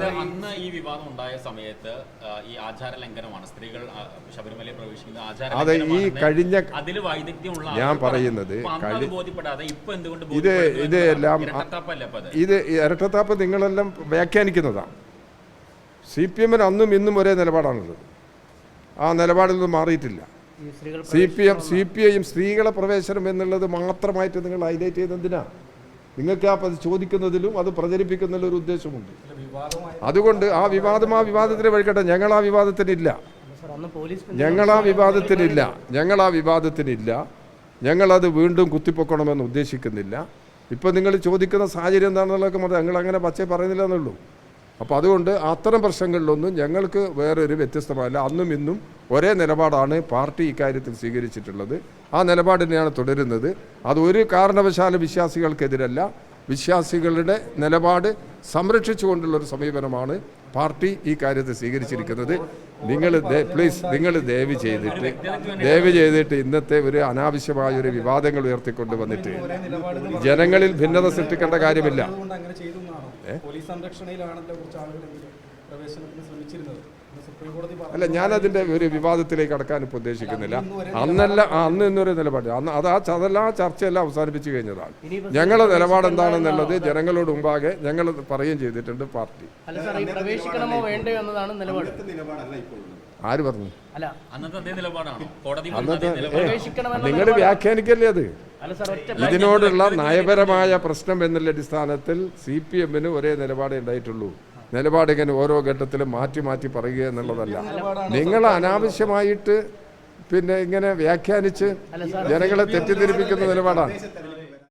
അതായത് അന്ന് ഈ വിവാദം ഉണ്ടായ സമയത്ത് ഈ ആചാര ലംഘനമാണ്. സ്ത്രീകൾ ശബരിമലയിൽ പ്രവേശിക്കുന്നത് ആചാര അതെ, ഈ കഴിഞ്ഞ- അതിൽ വൈദഗ്ധ്യമുള്ള ഞാൻ. പറയുന്നത് ബോധ്യപ്പെടാതെ ഇപ്പൊ എന്തുകൊണ്ട് ഇത് ഇത് എല്ലാം ഇത് ഇരട്ടത്താപ്പ് നിങ്ങളെല്ലാം വ്യാഖ്യാനിക്കുന്നതാണ് സി പി എമ്മിന് അന്നും ഇന്നും ഒരേ നിലപാടാണുള്ളത്. ആ നിലപാടിൽ നിന്ന് മാറിയിട്ടില്ല. C P M C P ഐയും സ്ത്രീകളെ പ്രവേശനം എന്നുള്ളത് മാത്രമായിട്ട് നിങ്ങൾ ഹൈലൈറ്റ് ചെയ്തെന്തിനാ നിങ്ങൾക്ക് ആ പത് ചോദിക്കുന്നതിലും അത് പ്രചരിപ്പിക്കുന്നതിലും ഒരു ഉദ്ദേശമുണ്ട്. അതുകൊണ്ട് ആ വിവാദം ആ വിവാദത്തിന് വഴിക്കട്ടെ. ഞങ്ങൾ ആ വിവാദത്തിനില്ല. ഞങ്ങൾ ആ വിവാദത്തിനില്ല. ഞങ്ങൾ ആ വിവാദത്തിനില്ല. ഞങ്ങളത് വീണ്ടും കുത്തിപ്പൊക്കണമെന്ന് ഉദ്ദേശിക്കുന്നില്ല. ഇപ്പം നിങ്ങൾ ചോദിക്കുന്ന സാഹചര്യം എന്താണെന്നുള്ളതൊക്കെ മതി. ഞങ്ങൾ അങ്ങനെ പച്ചേ പറയുന്നില്ല എന്നുള്ളൂ. അപ്പോൾ അതുകൊണ്ട് അത്തരം പ്രശ്നങ്ങളിലൊന്നും ഞങ്ങൾക്ക് വേറൊരു വ്യത്യസ്തമല്ല. അന്നും ഇന്നും ഒരേ നിലപാടാണ് പാർട്ടി ഇക്കാര്യത്തിൽ സ്വീകരിച്ചിട്ടുള്ളത്. ആ നിലപാടിനെയാണ് തുടരുന്നത്. അത് ഒരു കാരണവശാലും വിശ്വാസികൾക്കെതിരല്ല. വിശ്വാസികളുടെ നിലപാട് സംരക്ഷിച്ചുകൊണ്ടുള്ളൊരു സമീപനമാണ്. പാർട്ടി ഈ കാര്യത്തെ സ്വീകരിച്ചിരിക്കുന്നത് നിങ്ങൾ പ്ലീസ് നിങ്ങൾ ദയവ് ചെയ്തിട്ട് ദയവ് ചെയ്തിട്ട് ഇന്നത്തെ ഒരു അനാവശ്യമായ ഒരു വിവാദങ്ങൾ ഉയർത്തിക്കൊണ്ട് വന്നിട്ട് ജനങ്ങളിൽ ഭിന്നത സൃഷ്ടിക്കേണ്ട കാര്യമില്ല. അതുകൊണ്ട് അല്ല ഞാനതിന്റെ ഒരു വിവാദത്തിലേക്ക് കടക്കാൻ ഇപ്പോൾ ഉദ്ദേശിക്കുന്നില്ല. അന്നല്ല അന്ന് ഇന്നൊരു നിലപാട്. അന്ന് അത് ആ അതെല്ലാം ആ ചർച്ചയെല്ലാം അവസാനിപ്പിച്ചു കഴിഞ്ഞതാണ്. ഞങ്ങളുടെ നിലപാട് എന്താണെന്നുള്ളത് ജനങ്ങളോട് മുമ്പാകെ ഞങ്ങൾ പറയുകയും ചെയ്തിട്ടുണ്ട് പാർട്ടി. അല്ല സാർ പ്രവേശിക്കണമോ വേണ്ടയോ എന്നതാണ് നിലപാട്. ആര് പറഞ്ഞു? അല്ല. അന്നത്തെ അതേ നിലപാടാണോ. കോടതി അന്നത്തെ അതേ നിലപാട് പ്രവേശിക്കണമെന്ന നിങ്ങൾ വ്യാഖ്യാനിക്കല്ലേ അത്? അല്ല സാർ ഒറ്റ ഇതിനോടുള്ള നയപരമായ പ്രശ്നം എന്നുള്ള അടിസ്ഥാനത്തിൽ സി പി എമ്മിന് ഒരേ നിലപാടേ ഉണ്ടായിട്ടുള്ളൂ. നിലപാട് ഇങ്ങനെ ഓരോ ഘട്ടത്തിലും മാറ്റി മാറ്റി പറയുക എന്നുള്ളതല്ല. നിങ്ങൾ അനാവശ്യമായിട്ട് പിന്നെ ഇങ്ങനെ വ്യാഖ്യാനിച്ച് ജനങ്ങളെ തെറ്റിദ്ധരിപ്പിക്കുന്ന നിലപാടാണ്.